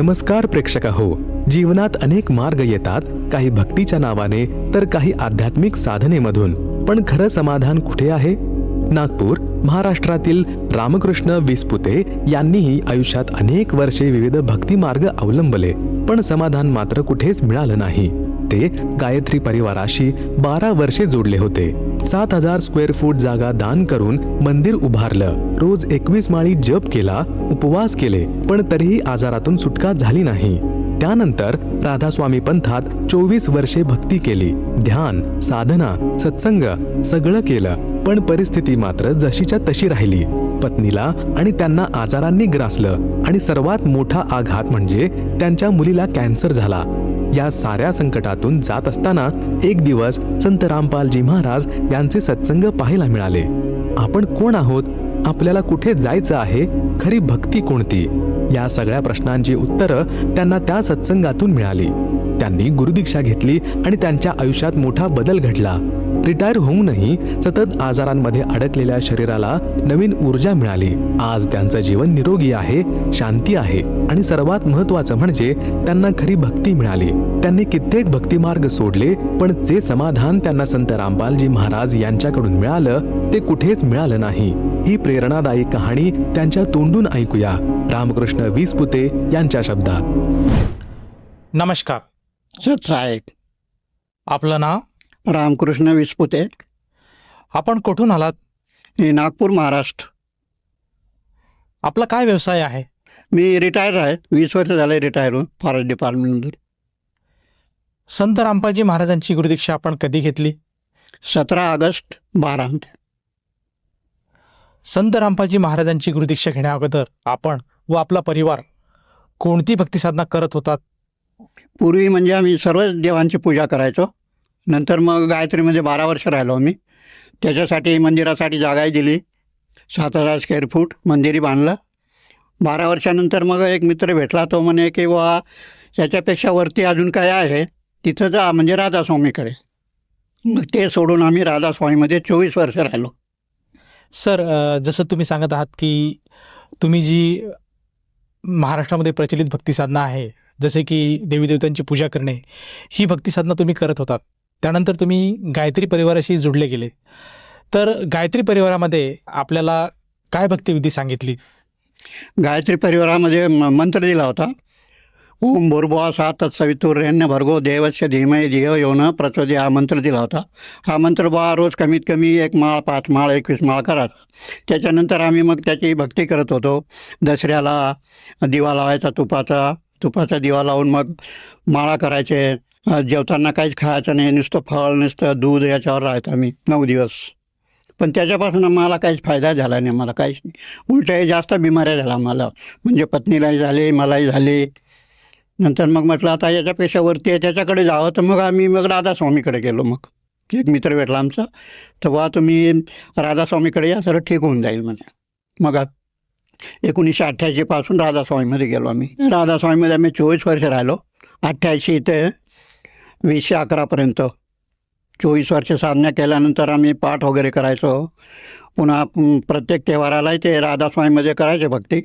नमस्कार प्रेक्षक हो जीवनात अनेक मार्ग येतात काही भक्तीच्या नावाने तर काही आध्यात्मिक साधनेमधून. पण खरं समाधान कुठे आहे? नागपूर महाराष्ट्रातील रामकृष्ण विसपुते यांनीही आयुष्यात अनेक वर्षे विविध भक्ती मार्ग अवलंबले पण समाधान मात्र कुठेच मिळालं नाही. ते गायत्री परिवाराशी बारा वर्षे जोडले होते. सात हजार स्क्वेअर फूट जागा दान करून मंदिर उभारलं. रोज एकवीस माळी जप केला उपवास केले पण तरीही आजारातून सुटका झाली नाही. त्यानंतर राधास्वामी पंथात चोवीस वर्षे भक्ती केली. ध्यान साधना सत्संग सगळं केलं पण परिस्थिती मात्र जशीच्या तशी राहिली. पत्नीला आणि त्यांना आजारांनी ग्रासलं आणि सर्वात मोठा आघात म्हणजे त्यांच्या मुलीला कॅन्सर झाला. या साऱ्या संकटातून जात असताना एक दिवस संत रामपालजी महाराज यांचे सत्संग पाहायला मिळाले. आपण कोण आहोत? आपल्याला कुठे जायचं आहे? खरी भक्ती कोणती? या सगळ्या प्रश्नांची उत्तरं त्यांना त्या सत्संगातून मिळाली. त्यांनी गुरुदीक्षा घेतली आणि त्यांच्या आयुष्यात मोठा बदल घडला. रिटायर होऊनही सतत आजारांमध्ये अडकलेल्या शरीराला नवीन ऊर्जा मिळाली. आज त्यांचं जीवन निरोगी आहे शांती आहे आणि सर्वात महत्वाचं म्हणजे त्यांना खरी भक्ती मिळाली. त्यांनी कित्येक भक्ती मार्ग सोडले पण जे समाधान त्यांना संत रामपालजी महाराज यांच्याकडून मिळालं ते कुठेच मिळालं नाही. ही प्रेरणादायी कहाणी त्यांच्या तोंडून ऐकूया. रामकृष्ण वीसपुते यांच्या शब्दात. नमस्कार. आपलं नाव? रामकृष्ण विस्पुते आपण कुठून आलात? मी नागपूर महाराष्ट्र. आपला काय व्यवसाय आहे? मी रिटायर आहे. वीस वर्ष झाले रिटायर होऊन फॉरेस्ट डिपार्टमेंटमधून संत रामपालजी महाराजांची गुरुदीक्षा आपण कधी घेतली? सतरा ऑगस्ट बारा संत रामपालजी महाराजांची गुरुदीक्षा घेण्या अगोदर आपण व आपला परिवार कोणती भक्ती साधना करत होतात? पूर्वी म्हणजे आम्ही सर्वच देवांची पूजा करायचो. नंतर मग गायत्रीमध्ये म्हणजे बारा वर्ष राहिलो आम्ही. त्याच्यासाठी मंदिरासाठी जागाही दिली. सात हजार स्क्वेअर फूट मंदिरही बांधलं. बारा वर्षानंतर मग एक मित्र भेटला. तो म्हणे की वा याच्यापेक्षा वरती अजून काय आहे? तिथं जा म्हणजे राधास्वामीकडे. मग ते सोडून आम्ही राधास्वामीमध्ये चोवीस वर्ष राहिलो. सर जसं तुम्ही सांगत आहात की तुम्ही जी महाराष्ट्रामध्ये प्रचलित भक्तिसाधना आहे जसे की देवी देवतांची पूजा करणे ही भक्तिसाधना तुम्ही करत होतात. त्यानंतर तुम्ही गायत्री परिवाराशी जुडले गेले तर गायत्री परिवारामध्ये आपल्याला काय भक्तिविधी सांगितली? गायत्री परिवारामध्ये म- मंत्र दिला होता. ओम भूर्भुवा सा सवितुर्यन्य भर्गो देवस्य धीमय धिय योन प्रचोदय हा मंत्र दिला होता. हा मंत्र बा रोज कमीत कमी एक माळ पाच माळ एकवीस माळ करायचा त्याच्यानंतर आम्ही मग त्याची भक्ती करत होतो. दसऱ्याला दिवा लावायचा तुपाचा. तुपाचा दिवा लावून मग माळा करायचे. जेवताना काहीच खायचं नाही नुसतं फळ नुसतं दूध याच्यावर राहायचं आम्ही नऊ दिवस. पण त्याच्यापासून आम्हाला काहीच फायदा झाला नाही मला काहीच नाही. उलट्या जास्त बिमाऱ्या झाल्या मला. म्हणजे पत्नीलाही झाले मलाही झाले. नंतर मग म्हटलं आता याच्यापेक्षा वरती आहे त्याच्याकडे जावं. तर मग आम्ही मग राधास्वामीकडे गेलो मग. एक मित्र भेटला आमचा. तर वा तुम्ही राधास्वामीकडे या सर ठीक होऊन जाईल म्हणे. मग एकोणीसशे अठ्ठ्याऐंशीपासून राधास्वामीमध्ये गेलो आम्ही. राधास्वामीमध्ये आम्ही चोवीस वर्ष राहिलो. अठ्ठ्याऐंशी इथे वीसशे अकरापर्यंत चोवीस वर्ष साधना केल्यानंतर आम्ही पाठ वगैरे करायचो. पुन्हा प्रत्येक त्योहारालाही ते राधास्वामीमध्ये करायचे भक्ती.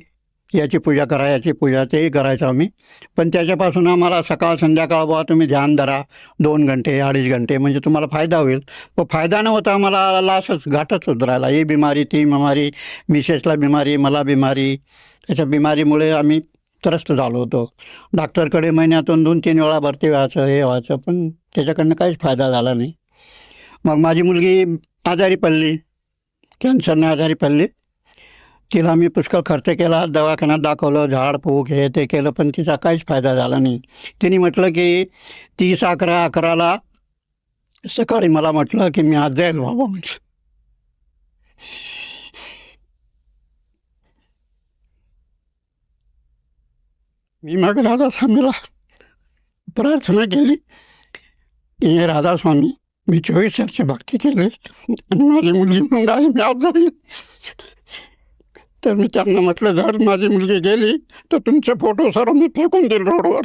याची पूजा करा याची पूजा तेही करायचो आम्ही. पण त्याच्यापासून आम्हाला सकाळ संध्याकाळ बुवा तुम्ही ध्यान धरा. दोन घंटे अडीच घंटे म्हणजे तुम्हाला फायदा होईल. पण फायदा न होता आम्हाला लासच घाटच होत राहिला ही बिमारी ती बिमारी मिसेसला बिमारी मला बिमारी. त्याच्या बिमारीमुळे आम्ही त्रस्त झालो होतो. डॉक्टरकडे महिन्यातून दोन तीन वेळा भरती व्हायचं हे व्हायचं पण त्याच्याकडनं काहीच फायदा झाला नाही. मग माझी मुलगी आजारी पडली कॅन्सरने आजारी पडली. तिला मी पुष्कळ खर्च केला दवाखान्यात दाखवलं झाड फूक हे ते केलं पण तिचा काहीच फायदा झाला नाही. तिने म्हटलं की तीस अकरा अकराला सकाळी मला म्हटलं की मी आज जाईल बाबा म्हटलं. मी मग राधास्वामीला प्रार्थना केली. की हे राधास्वामी मी चोवीस वर्ष भक्ती केली. आणि माझी मुलगी मग आहे मी आज जाईल तर मी त्यांना म्हटलं जर माझी मुलगी गेली तर तुमचे फोटो सर्व मी फेकून देईल रोडवर.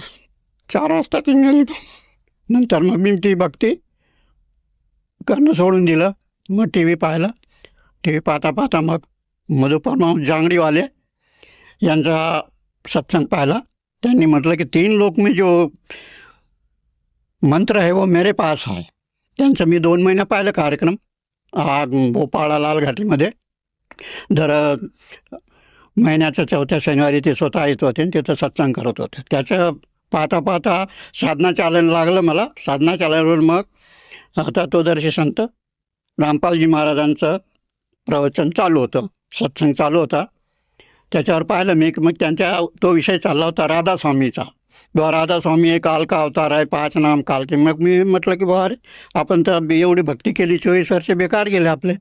चार वाजता ती गेली. नंतर मग मी ती भक्ती करणं सोडून दिलं. मग टी व्ही पाहिला. टी व्ही पाहता पाहता मग मधुपर्मा जांगडीवाले यांचा सत्संग पाहिला. त्यांनी म्हटलं की तीन लोक में जो मंत्र है वो मेरे पास आहे त्यांचं मी दोन महिने पाहिलं कार्यक्रम हा भोपाळा लालघाटीमध्ये दर महिन्याच्या चौथ्या शनिवारी ते स्वतः येत होते आणि तिथं सत्संग करत होते। त्याचं पाहता पाहता साधना चालन लागलं मला। साधना चालनावर मग आता तो दर्शी संत रामपालजी महाराजांचं प्रवचन चालू होतं सत्संग चालू होता। त्याच्यावर पाहिलं मी की मग त्यांच्या तो विषय चालला होता राधास्वामीचा. बुवा राधास्वामी एक कालका अवतार आहे पाच नाम कालके. मग मी म्हटलं की बुवा अरे आपण तर एवढी भक्ती केली चोवीस वर्ष बेकार गेले आपले.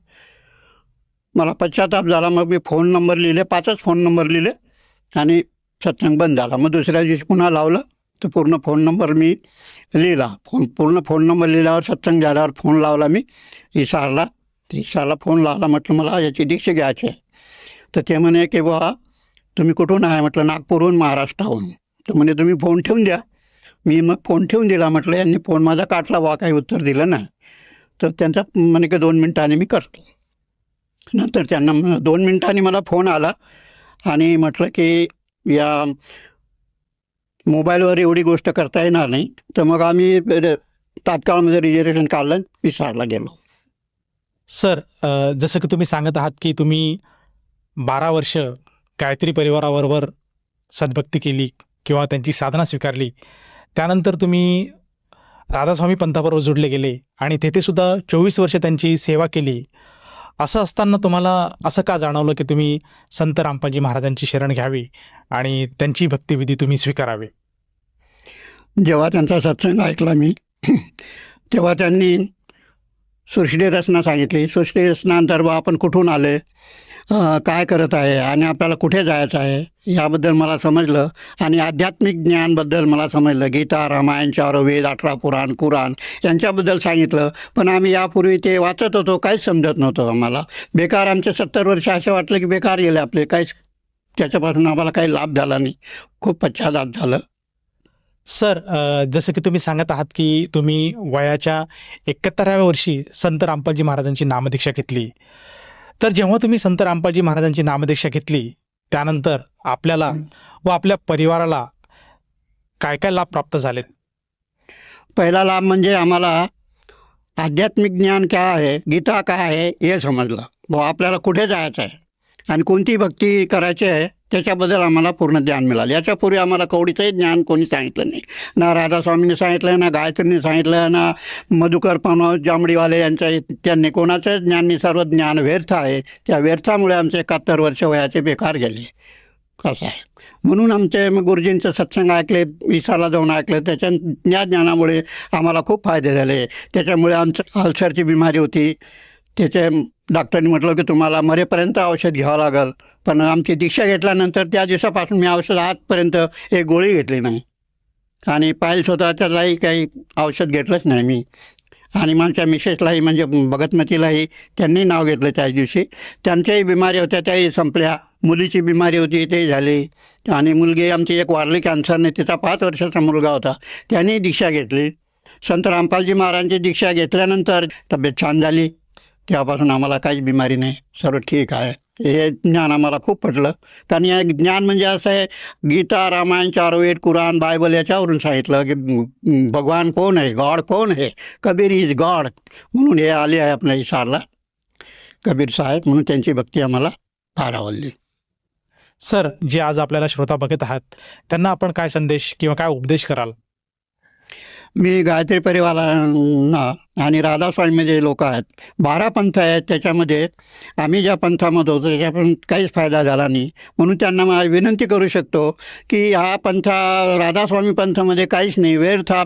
मला पश्चाताप झाला मग मी फोन नंबर लिहिले पाचच फोन नंबर लिहिले आणि सत्संग बंद झाला. मग दुसऱ्या दिवशी पुन्हा लावलं तर पूर्ण फोन नंबर मी लिहिला. फोन पूर्ण फोन नंबर लिहिल्यावर सत्संग झाल्यावर फोन लावला मी इसारला तर इसारला फोन लावला म्हटलं मला याची दीक्षा घ्यायची आहे. तर ते म्हणे की बुवा तुम्ही कुठून आहे? म्हटलं नागपूरहून महाराष्ट्राहून. तर म्हणे तुम्ही फोन ठेवून द्या. मी मग फोन ठेवून दिला म्हटलं यांनी फोन माझा काटला वा काही उत्तर दिलं नाही. तर त्यांचा म्हणे की दोन मिनटाने मी करतो. नंतर त्यांना दोन मिनटांनी मला फोन आला आणि म्हटलं की या मोबाईलवर एवढी गोष्ट करता येणार नाही. तर मग आम्ही तात्काळमध्ये रिझर्वेशन काढलं विचारला विसारला गेलो. सर जसं की तुम्ही सांगत आहात की तुम्ही बारा वर्ष गायत्री परिवाराबरोबर सद्भक्ती केली किंवा त्यांची साधना स्वीकारली. त्यानंतर तुम्ही राधास्वामी पंथाबरोबर जोडले गेले आणि तेथेसुद्धा चोवीस वर्ष त्यांची सेवा केली. असं असताना तुम्हाला असं का जाणवलं की तुम्ही संत रामपाजी महाराजांची शरण घ्यावी आणि त्यांची भक्तिविधी तुम्ही स्वीकारावे? जेव्हा त्यांचा सत्संग ऐकला मी तेव्हा त्यांनी सृष्टी रचना सांगितली. सृष्टी रचनानंतर बा आपण कुठून आले काय करत आहे? आणि आपल्याला कुठे जायचं आहे? याबद्दल मला समजलं. आणि आध्यात्मिक ज्ञानबद्दल मला समजलं. गीता रामायण चार वेद अठरा पुराण कुराण यांच्याबद्दल सांगितलं. पण आम्ही यापूर्वी ते वाचत होतो काहीच समजत नव्हतं आम्हाला. बेकार आमचे सत्तर वर्ष असे वाटलं की बेकार गेले आपले. काहीच त्याच्यापासून आम्हाला काही लाभ झाला नाही. खूप पश्चाताप झालं. सर जसं की तुम्ही सांगत आहात की तुम्ही वयाच्या एकाहत्तराव्या वर्षी संत रामपालजी महाराजांची नामदीक्षा घेतली. तर जेव्हा तुम्ही संत रामपालजी महाराजांची नामदीक्षा घेतली त्यानंतर आपल्याला व आपल्या परिवाराला काय काय लाभ प्राप्त झालेत? पहिला लाभ म्हणजे आम्हाला आध्यात्मिक ज्ञान काय आहे गीता काय आहे हे समजलं. बुवा आपल्याला कुठे जायचं आहे आणि कोणती भक्ती करायची आहे त्याच्याबद्दल आम्हाला पूर्ण ज्ञान मिळालं. याच्यापूर्वी आम्हाला कवडीचंही ज्ञान कोणी सांगितलं नाही. ना राधास्वामींनी सांगितलं ना गायत्रीने सांगितलं ना मधुकर पनोज जांभडीवाले यांच्या त्यांनी. कोणाचं ज्ञान नाही सर्व ज्ञान व्यर्थ आहे. त्या व्यर्थामुळे आमचे एकाहत्तर वर्ष वयाचे बेकार गेले. कसं आहे? म्हणून आमचे मग गुरुजींचं सत्संग ऐकले विसाला जाऊन ऐकले. त्याच्या या ज्ञानामुळे आम्हाला खूप फायदे झाले. त्याच्यामुळे आमचं अल्सरची बिमारी होती. त्याचे डॉक्टरनी म्हटलं की तुम्हाला मरेपर्यंत औषध घ्यावं लागेल. पण आमची दीक्षा घेतल्यानंतर त्या दिवसापासून मी औषध आजपर्यंत एक गोळी घेतली नाही. आणि पाहिल स्वतः त्यालाही काही औषध घेतलंच नाही मी. आणि माझ्या मिसेसलाही म्हणजे भगतमतीलाही त्यांनी नाव घेतलं त्याच दिवशी. त्यांच्याही बिमारी होत्या त्याही संपल्या. मुलीची बिमारी होती ते झाली. आणि मुलगी आमची एक वारली कॅन्सरने तिचा पाच वर्षाचा मुलगा होता. त्यांनी दीक्षा घेतली. संत रामपालजी महाराजांची दीक्षा घेतल्यानंतर तब्येत छान झाली. तेव्हापासून आम्हाला काहीच बिमारी नाही. सर्व ठीक आहे. हे ज्ञान आम्हाला खूप पटलं. कारण या ज्ञान म्हणजे असं आहे गीता रामायण चारवेद कुराण बायबल याच्यावरून सांगितलं की भगवान कोण आहे? गॉड कोण आहे? Kabir is God. म्हणून हे आले आहे आपल्या इसारला. कबीर साहेब म्हणून त्यांची भक्ती आम्हाला फार आवडली. सर जे आज आपल्याला श्रोता बघत आहात त्यांना आपण काय संदेश किंवा काय उपदेश कराल? मी गायत्री परिवारांना आणि राधास्वामीमध्ये लोक आहेत. बारा पंथ आहेत त्याच्यामध्ये आम्ही ज्या पंथामध्ये होतो त्याच्यापासून काहीच फायदा झाला नाही. म्हणून त्यांना मला विनंती करू शकतो की हा पंथा राधास्वामी पंथामध्ये काहीच नाही. व्यर्था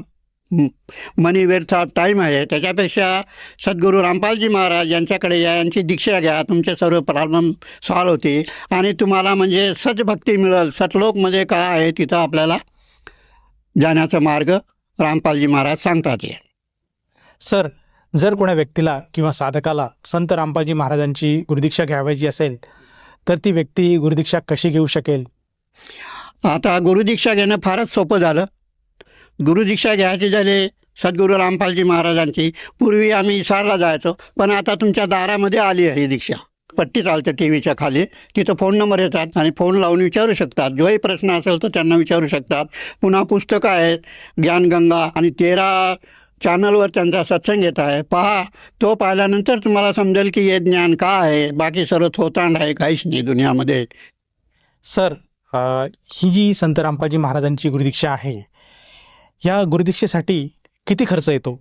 मनी व्यर्था टाईम आहे. त्याच्यापेक्षा सद्गुरू रामपालजी महाराज यांच्याकडे या यांची दीक्षा घ्या. तुमचे सर्व प्रॉब्लेम सॉल्व होतील आणि तुम्हाला म्हणजे सचभक्ती मिळेल. सतलोकमध्ये काय आहे तिथं आपल्याला जाण्याचा मार्ग रामपालजी महाराज सांगतात हे. सर जर कोणा व्यक्तीला किंवा साधकाला संत रामपालजी महाराजांची गुरुदीक्षा घ्यावायची असेल तर ती व्यक्ती गुरुदीक्षा कशी घेऊ शकेल? आता गुरुदीक्षा घेणं फारच सोपं झालं. गुरुदीक्षा घ्यायची झाली सद्गुरू रामपालजी महाराजांची. पूर्वी आम्ही इसारला जायचो पण आता तुमच्या दारामध्ये आली आहे ही दीक्षा. पट्टी चालते टी व्हीच्या खाली तिथं फोन नंबर येतात आणि फोन लावून विचारू शकतात. जोही प्रश्न असेल तर त्यांना विचारू शकतात. पुन्हा पुस्तकं आहेत ज्ञानगंगा आणि तेरा चॅनलवर त्यांचा सत्संग येत आहे. पहा तो पाहिल्यानंतर तुम्हाला समजेल की हे ज्ञान का आहे? बाकी सर्व थोतांड आहे काहीच नाही दुनियामध्ये. सर ही जी संत रामपाजी महाराजांची गुरुदीक्षा आहे या गुरुदीक्षेसाठी किती खर्च येतो?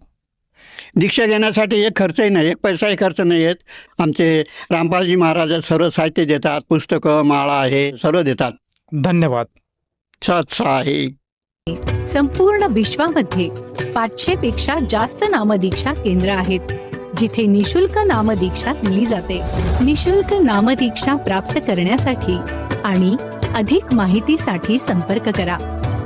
दीक्षा घेण्यासाठी एक खर्चही नाही एक पैसाही खर्च नाही येत. आमचे रामपालजी महाराज सर्व साहित्य देतात पुस्तकं माळा आहे सर्व देतात. धन्यवाद. सत्साही. संपूर्ण विश्वामध्ये पाचशे पेक्षा जास्त नामदीक्षा केंद्र आहेत जिथे निशुल्क नामदीक्षा दिली जाते. निशुल्क नामदीक्षा प्राप्त करण्यासाठी आणि अधिक माहितीसाठी संपर्क करा.